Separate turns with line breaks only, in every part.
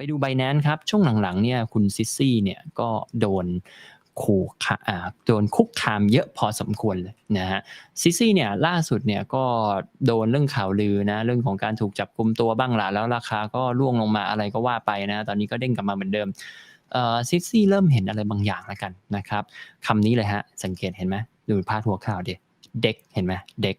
ไปดู Binance ครับ ช่วงหลังๆเนี่ยคุณซิสซี่เนี่ยก็โดนขู่อ่าโดนคุกคามเยอะพอสมควรเลยนะฮะซิซี่เนี่ยล่าสุดเนี่ยก็โดนเรื่องข่าวลือนะเรื่องของการถูกจับกลุมตัวบ้างหล่ะแล้วราคาก็ร่วงลงมาอะไรก็ว่าไปนะตอนนี้ก็เด้งกลับมาเหมือนเดิมเอ่อซิซี่เริ่มเห็นอะไรบางอย่างแล้วกันนะครับคำนี้เลยฮะ สังเกตเห็นไหมดูพาดหัวข่าวเด็เด็กเห็นไหมเด็ก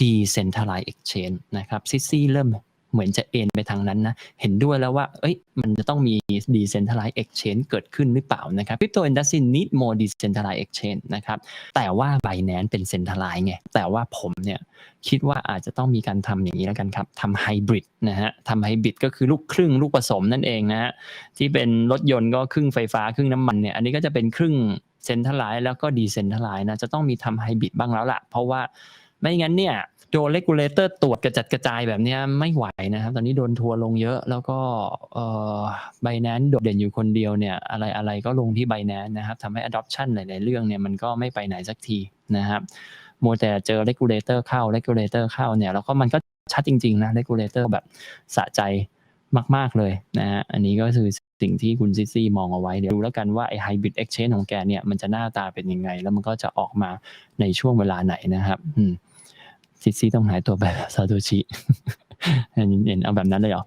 decentralized exchange นะครับซิซี่เริ่ม เหมือนจะเอ็นไปทางนั้นนะ เห็นด้วยแล้วว่า เอ้ย มันจะต้องมี decentralized exchange เกิดขึ้นหรือเปล่านะครับ crypto industry need more decentralized exchange นะครับ แต่ว่า Binance เป็น centralized ไง แต่ว่าผมเนี่ยคิดว่าอาจจะต้องมีการทำอย่างนี้แล้วกันครับทำไฮบริดนะฮะทำไฮบริดก็คือลูกครึ่งลูกผสมนั่นเองนะฮะ ที่เป็นรถยนต์ก็ครึ่งไฟฟ้าครึ่งน้ำมันเนี่ย อันนี้ก็จะเป็นครึ่งเซนทรัลไลซ์แล้วก็ดีเซนทรัลไลซ์นะ จะต้องมีทำไฮบริดบ้างแล้วล่ะ เพราะว่า ไม่งั้นเนี่ยโดนเลกูลเลเตอร์ตรวจกระจัดกระจายแบบนี้ไม่ไหวนะครับ ตอนนี้โดนทัวร์ลงเยอะแล้วก็เอ่อไบแนนโดดเด่นอยู่คนเดียวเนี่ย อะไรอะไรก็ลงที่ไบแนนนะครับทำให้ adoption หลาย ๆ เรื่องเนี่ยมันก็ไม่ไปไหนสักทีนะครับมัวแต่เจอ regulator เข้า regulator เข้าเนี่ยแล้วก็มันก็ชัดจริง ๆ นะ regulator แบบสะใจมาก ๆ เลยนะฮะอันนี้ก็คือสิ่งที่คุณซิซี่มองเอาไว้เดี๋ยวดูแล้วกันว่าไอ้ hybrid exchange ของแกเนี่ยมันจะหน้าตาเป็นยังไง แล้วมันก็จะออกมาในช่วงเวลาไหนนะครับอืม ซิซี่ต้องหายตัวไปซาโตชิเห็นเอาแบบนั้นเลยเหรอ